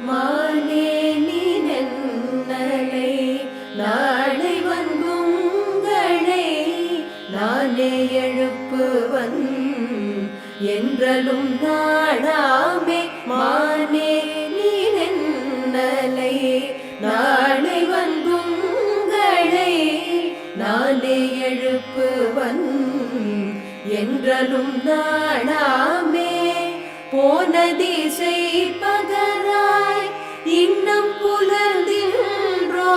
மானே நீ நன்னலை நாளை வந்துங்களை நானே எழுப்புவன். என்றலும் நாடாமே மானே நீ நன்னலை நாளை வந்துங்களை நானே எழுப்புவன். என்றலும் நாடாமே போன திசை பகல் இன்னும் புலர்கின்றோ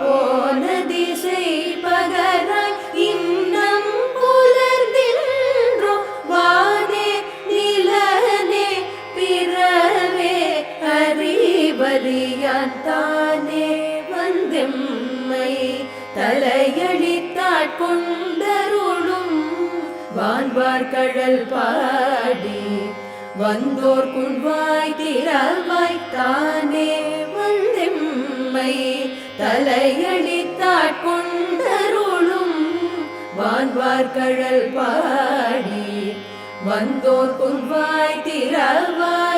போன திசை பகராய் இன்னும் புலர்கின்றோ வானே நிலனே பிறவே அறிவறியான் தானே வந்தெம்மை தலையளித்தாட் கொண்டருளும் வான்வார் கடல் பாடி வந்தோர் குன்வாய் திறவாய் தானே வந்தெம்மை. தலையளித்தாட் கொண்டருளும் வான்வார் கடல் பாடி. வந்தோர் குன்வாய் திறவாய்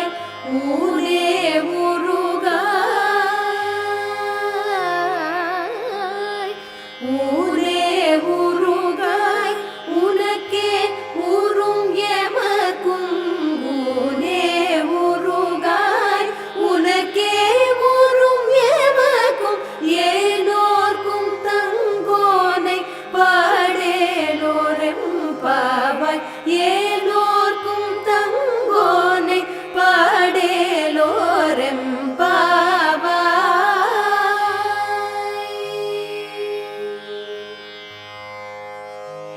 கொடுப்பவர் ஏன்